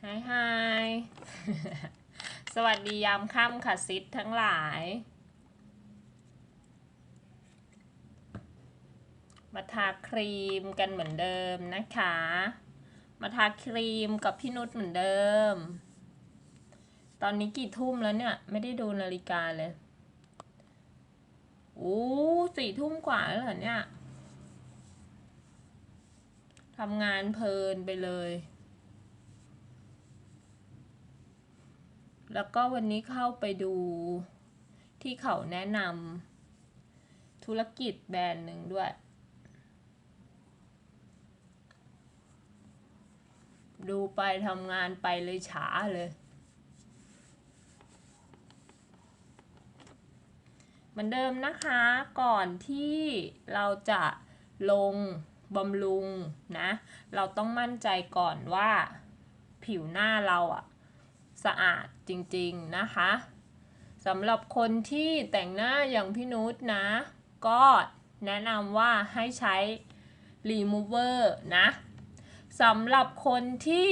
ไฮไฮสวัสดียามค่ำค่ะซิดทั้งหลาย มาทาครีมกันเหมือนเดิมนะคะ มาทาครีมกับพี่นุชเหมือนเดิม ตอนนี้กี่ทุ่มแล้วเนี่ย ไม่ได้ดูนาฬิกาเลยโอ้สี่ทุ่มกว่าแล้วเหรอเนี่ยทำงานเพลินไปเลย แล้วก็วันนี้เข้าไปดูที่เขาแนะนำธุรกิจแบรนด์หนึ่งด้วย ดูไปทำงานไปเลยช้าเลย เหมือนเดิมนะคะก่อนที่เราจะลงบำรุงนะ เราต้องมั่นใจก่อนว่าผิวหน้าเราอะ สะอาดจริงๆนะคะสำหรับคนที่แต่งหน้าอย่างพี่นุชนะ ก็แนะนำว่าให้ใช้ remover นะสำหรับคนที่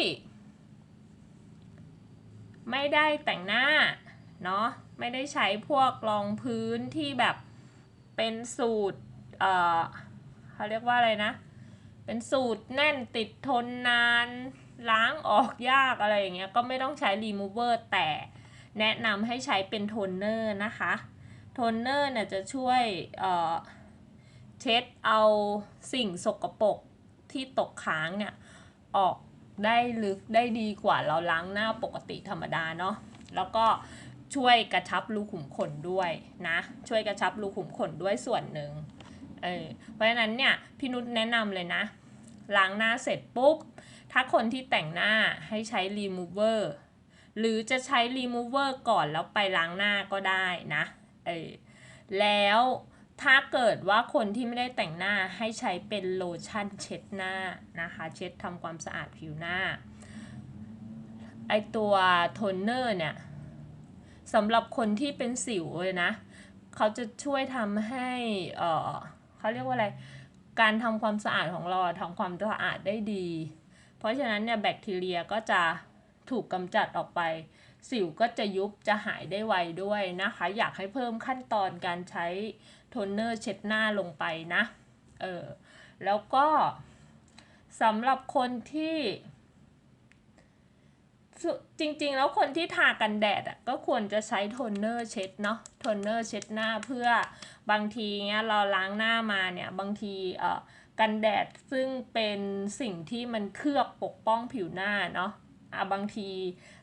ไม่ได้แต่งหน้าเนาะไม่ได้ใช้พวกรองพื้นที่แบบเป็นสูตร เอ่อเขาเรียกว่าอะไรนะ เป็นสูตรแน่นติดทนนาน ล้างออกยากอะไรอย่างเงี้ยก็ไม่ต้องใช้ remover แต่แนะนำให้ใช้เป็นโทนเนอร์นะคะโทนเนอร์เนี่ยจะช่วยเอ่อเช็ดเอาสิ่งสกปรกที่ตกค้างเนี่ยออกได้ลึกได้ดีกว่าเราล้างหน้าปกติธรรมดาเนาะแล้วก็ช่วยกระชับรูขุมขนด้วยนะ ช่วยกระชับรูขุมขนด้วยส่วนหนึ่งเออเพราะฉะนั้นเนี่ยพี่นุชแนะนำเลยนะ ล้างหน้าเสร็จปุ๊บ ถ้าคนที่แต่งหน้าให้ใช้ remover หรือจะใช้ remover ก่อนแล้วไปล้างหน้าก็ได้นะเออแล้วถ้าเกิดว่าคนที่ไม่ได้แต่งหน้าให้ใช้เป็นโลชั่นเช็ดหน้านะคะ เช็ดทำความสะอาดผิวหน้า ไอตัวโทนเนอร์เนี่ยสำหรับคนที่เป็นสิวเลยนะ เขาจะช่วยทำให้เออเขาเรียกว่าอะไร การทำความสะอาดของเราทำความสะอาดได้ดี ราะฉะนั้นเนี่ยแบคทีเรียก็จะถูกกำจัดออกไป สิวก็จะยุบจะหายได้ไวด้วยนะคะ อยากให้เพิ่มขั้นตอนการใช้โทนเนอร์เช็ดหน้าลงไปนะ เออ แล้วก็สำหรับคนที่จริงๆ แล้วคนที่ทากันแดดอะก็ควรจะใช้โทนเนอร์เช็ดเนาะโทนเนอร์เช็ดหน้าเพื่อบางทีเงี้ยเราล้างหน้ามาเนี่ยบางทีเอ่อ กันแดดซึ่งเป็นสิ่งที่มันเคลือบปกป้องผิวหน้าเนาะอะบางที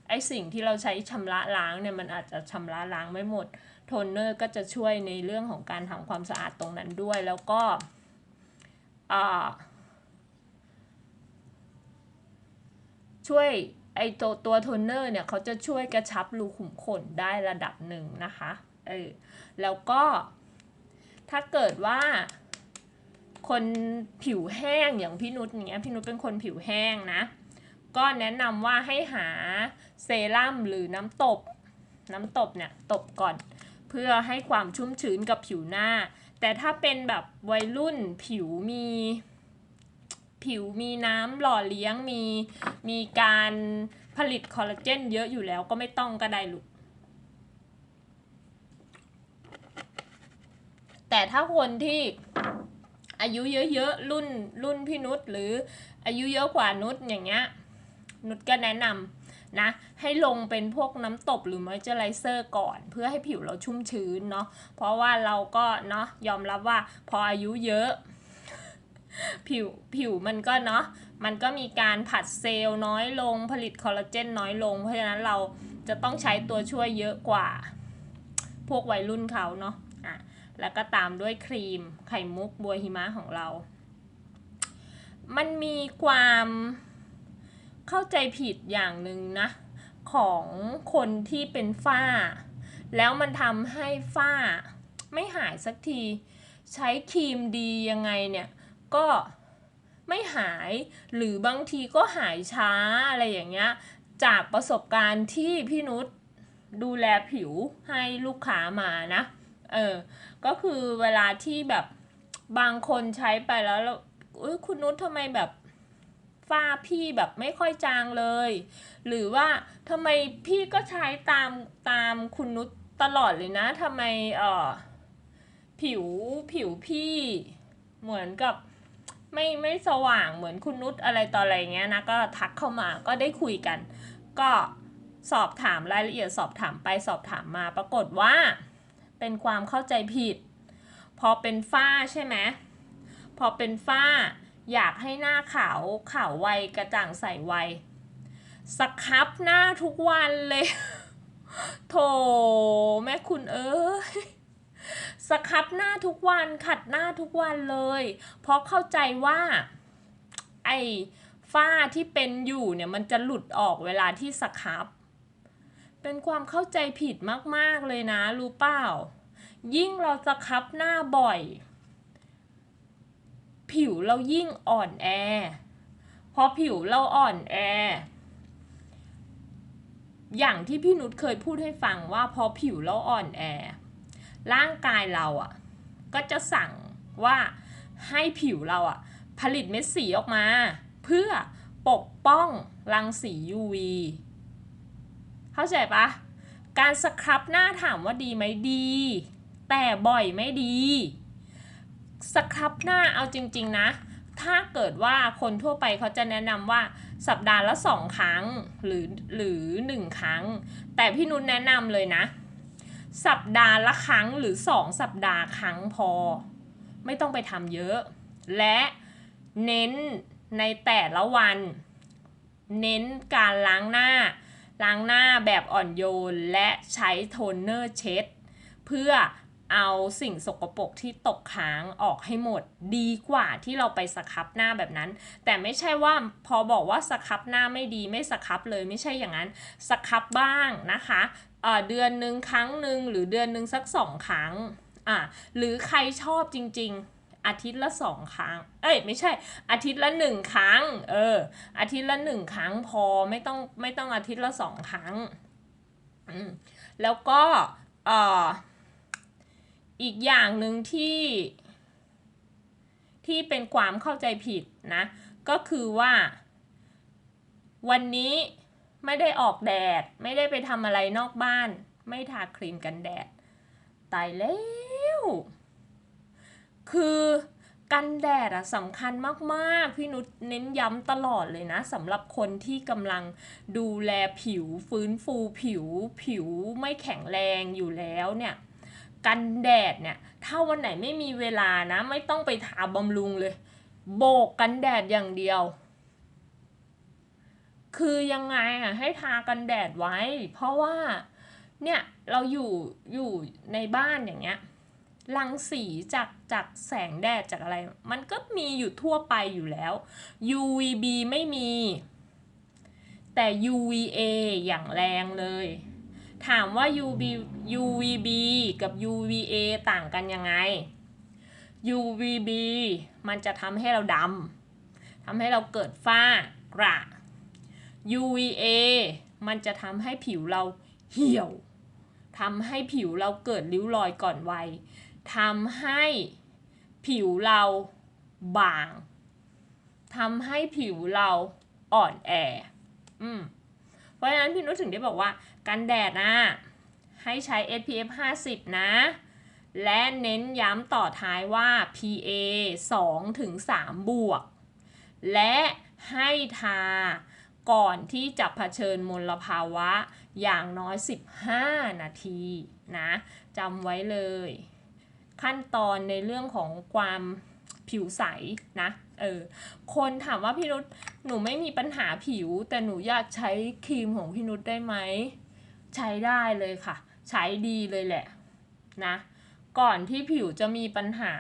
ไอสิ่งที่เราใช้ชำระล้างเนี่ยมันอาจจะชำระล้างไม่หมดโทนเนอร์ก็จะช่วยในเรื่องของการทำความสะอาดตรงนั้นด้วยแล้วก็อ่าช่วยไอตัวตัวโทนเนอร์เนี่ยเขาจะช่วยกระชับรูขุมขนได้ระดับหนึ่งนะคะเออแล้วก็ถ้าเกิดว่า คนผิวแห้งอย่างพี่นุชอย่างเงี้ยพี่นุชเป็นคนผิวแห้งนะ ก็แนะนำว่าให้หาเซรั่มหรือน้ำตบ น้ำตบเนี่ยตบก่อน เพื่อให้ความชุ่มชื้นกับผิวหน้า แต่ถ้าเป็นแบบวัยรุ่นผิวมี ผิวมีน้ำหล่อเลี้ยงมีมีการผลิตคอลลาเจนเยอะอยู่แล้วก็ไม่ต้องก็ได้ลูกแต่ถ้าคนที่ อายุเยอะๆรุ่นรุ่นพี่นุชหรืออายุเยอะกว่านุชอย่างเงี้ยนุชก็แนะนำนะ ให้ลงเป็นพวกน้ำตบหรือมอยเจอไรเซอร์ก่อน เพื่อให้ผิวเราชุ่มชื้นเนาะเพราะว่าเราก็เนาะยอมรับว่าพออายุเยอะ ผิวผิวมันก็เนาะมันก็มีการผัดเซลล์น้อยลงผลิตคอลลาเจนน้อยลง เพราะฉะนั้นเราจะต้องใช้ตัวช่วยเยอะกว่า พวกวัยรุ่นเขาเนาะอะ แล้วก็ตามด้วยครีมไข่มุกบัวหิมะของเรา มันมีความเข้าใจผิดอย่างหนึ่งนะ ของคนที่เป็นฝ้า แล้วมันทำให้ฝ้าไม่หายสักที ใช้ครีมดียังไงเนี่ย ก็ไม่หายหรือบางทีก็หายช้าอะไรอย่างเงี้ย จากประสบการณ์ที่พี่นุชดูแลผิวให้ลูกค้ามานะ เออ ก็คือเวลาที่แบบบางคนใช้ไปแล้วแล้วอุ้ยคุณนุชทำไมแบบฝ้าพี่แบบไม่ค่อยจางเลย หรือว่าทำไมพี่ก็ใช้ตามตามคุณนุชตลอดเลยนะทำไมเออผิวผิวพี่เหมือนกับไม่ไม่สว่างเหมือนคุณนุชอะไรต่ออะไรเงี้ยนะก็ทักเข้ามาก็ได้คุยกัน ก็สอบถามรายละเอียดสอบถามไปสอบถามมาปรากฏว่า เป็นความเข้าใจผิด พอเป็นฝ้าใช่ไหมพอเป็นฝ้าอยากให้หน้าขาวขาวไวกระจ่างใสไวสครับหน้าทุกวันเลยโถแม่คุณเอ้ยสครับหน้าทุกวันขัดหน้าทุกวันเลย เพราะเข้าใจว่า ไอ้ฝ้าที่เป็นอยู่เนี่ยมันจะหลุดออกเวลาที่สครับ เป็นความเข้าใจผิดมากๆเลยนะ รู้เปล่า ยิ่งเราสครับหน้าบ่อย ผิวเรายิ่งอ่อนแอพอผิวเราอ่อนแอ อย่างที่พี่นุชเคยพูดให้ฟังว่าพอผิวเราอ่อนแอ ร่างกายเราอะ ก็จะสั่งว่าให้ผิวเราอะ ผลิตเม็ดสีออกมา เพื่อปกป้องรังสี UV เข้าใจปะการสครับหน้าถามว่าดีไหมดี แต่บ่อยไม่ดี สครับหน้าเอาจริง ๆนะ ถ้าเกิดว่าคนทั่วไปเขาจะแนะนำว่าสัปดาห์ละสองครั้งหรือหรือหนึ่งครั้ง แต่พี่นุชแนะนำเลยนะ สัปดาห์ละครั้งหรือสองสัปดาห์ครั้งพอ ไม่ต้องไปทำเยอะ และเน้นในแต่ละวัน เน้นการล้างหน้า ล้างหน้าแบบอ่อนโยนและใช้โทนเนอร์เช็ด เพื่อเอาสิ่งสกปรกที่ตกค้างออกให้หมดดีกว่าที่เราไปสครับหน้าแบบนั้น แต่ไม่ใช่ว่าพอบอกว่าสครับหน้าไม่ดีไม่สครับเลยไม่ใช่อย่างนั้นสครับบ้างนะคะเดือนหนึ่งครั้งหนึ่งหรือเดือนหนึ่งสักสองครั้งอะหรือใครชอบจริง ๆ อาทิตย์ละสองครั้ง เอ้ยไม่ใช่ อาทิตย์ละหนึ่งครั้ง เออ อาทิตย์ละหนึ่งครั้งพอไม่ต้องไม่ต้องอาทิตย์ละสองครั้ง แล้วก็เอ่ออีกอย่างหนึ่งที่ที่เป็นความเข้าใจผิดนะ ก็คือว่า วันนี้ไม่ได้ออกแดด ไม่ได้ไปทำอะไรนอกบ้าน ไม่ทาครีมกันแดด ตายแล้ว คือกันแดดอะสำคัญมากๆ พี่นุชเน้นย้ำตลอดเลยนะสำหรับคนที่กำลังดูแลผิวฟื้นฟูผิว ผิวไม่แข็งแรงอยู่แล้วเนี่ยกันแดดเนี่ยถ้าวันไหนไม่มีเวลานะ ไม่ต้องไปทาบำรุงเลย โบกกันแดดอย่างเดียว คือยังไงอะให้ทากันแดดไว้ เพราะว่าเนี่ยเราอยู่อยู่ในบ้านอย่างเงี้ย รังสีจากจากแสงแดดจากอะไร มันก็มีอยู่ทั่วไปอยู่แล้ว UVB ไม่มี แต่ UVA อย่างแรงเลย ถามว่า UV UVB กับ UVA ต่างกันยังไง UVB มันจะทำให้เราดำทำให้เราเกิดฝ้ากระ UVA มันจะทำให้ผิวเราเหี่ยวทำให้ผิวเราเกิดริ้วรอยก่อนวัย ทำให้ผิวเราบางทำให้ผิวเราอ่อนแอ อืม เพราะฉะนั้นพี่นุชถึงได้บอกว่ากันแดดนะให้ใช้ SPF 50 นะ และเน้นย้ำต่อท้ายว่า PA 2ถึง3บวก และให้ทาก่อนที่จะเผชิญมลภาวะอย่างน้อย 15 นาทีนะจำไว้เลย ขั้นตอนในเรื่องของความผิวใสนะเออคนถามว่าพี่นุชหนูไม่มีปัญหาผิว แต่หนูอยากใช้ครีมของพี่นุชได้ไหมใช้ได้เลยค่ะ ใช้ดีเลยแหละนะก่อนที่ผิวจะมีปัญหา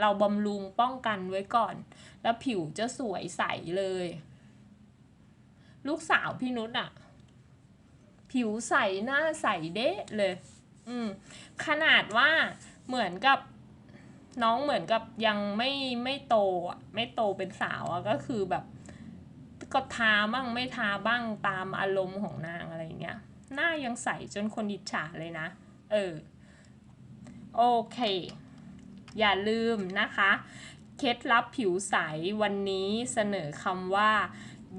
เราบำรุงป้องกันไว้ก่อน แล้วผิวจะสวยใสเลย ลูกสาวพี่นุชอะผิวใสหน้าใสเด้เลย อืมขนาดว่าเหมือนกับน้องเหมือนกับยังไม่ไม่โตอะไม่โตเป็นสาวอะก็คือแบบ ก็ทาบ้างไม่ทาบ้างตามอารมณ์ของนางอะไรเงี้ยหน้ายังใสจนคนอิจฉาเลยนะ เออ โอเค อย่าลืมนะคะ เคล็ดลับผิวใสวันนี้เสนอคำว่า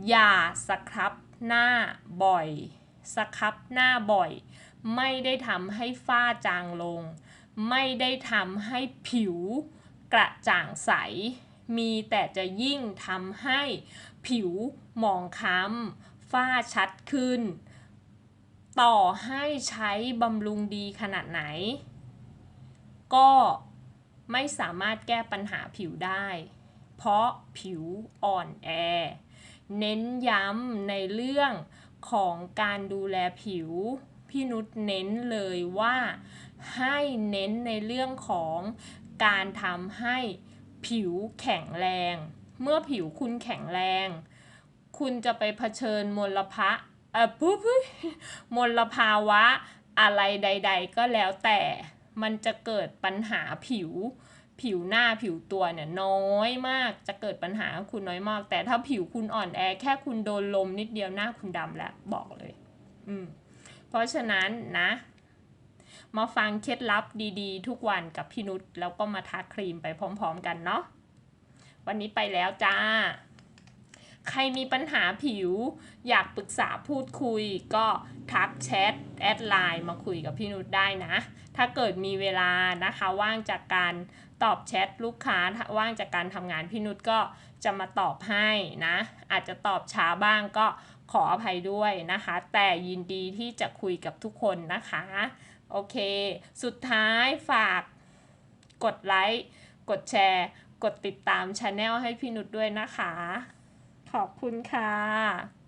อย่าสครับหน้าบ่อย สครับหน้าบ่อย ไม่ได้ทำให้ฝ้าจางลง ไม่ได้ทำให้ผิวกระจ่างใส มีแต่จะยิ่งทำให้ผิวหมองคล้ำฝ้าชัดขึ้น ต่อให้ใช้บำรุงดีขนาดไหน ก็ไม่สามารถแก้ปัญหาผิวได้ เพราะผิวอ่อนแอ เน้นย้ำในเรื่องของการดูแลผิว พี่นุชเน้นเลยว่าให้เน้นในเรื่องของการทำให้ผิวแข็งแรง เมื่อผิวคุณแข็งแรง คุณจะไปเผชิญมลภะเออปุ๊บมลภาวะอะไรใด ๆ ก็แล้วแต่มันจะเกิดปัญหาผิว ผิวหน้าผิวตัวเนี่ยน้อยมากจะเกิดปัญหาคุณน้อยมาก แต่ถ้าผิวคุณอ่อนแอแค่คุณโดนลมนิดเดียวหน้าคุณดำแล้วบอกเลย อืม เพราะฉะนั้นนะมาฟังเคล็ดลับดีๆ ทุกวันกับพี่นุชแล้วก็มาทาครีมไปพร้อมๆกันเนาะวันนี้ไปแล้วจ้า ใครมีปัญหาผิว อยากปรึกษาพูดคุย ก็ทักแชทแอดไลน์มาคุยกับพี่นุชได้นะ ถ้าเกิดมีเวลานะคะว่างจากการตอบแชทลูกค้าถ้าว่างจากการทำงานพี่นุชก็จะมาตอบให้นะ อาจจะตอบช้าบ้างก็ ขออภัยด้วยนะคะ แต่ยินดีที่จะคุยกับทุกคนนะคะ โอเค สุดท้ายฝากกดไลค์ กดแชร์ กดติดตามช anel ให้พี่นุชด้วยนะคะ ขอบคุณค่ะ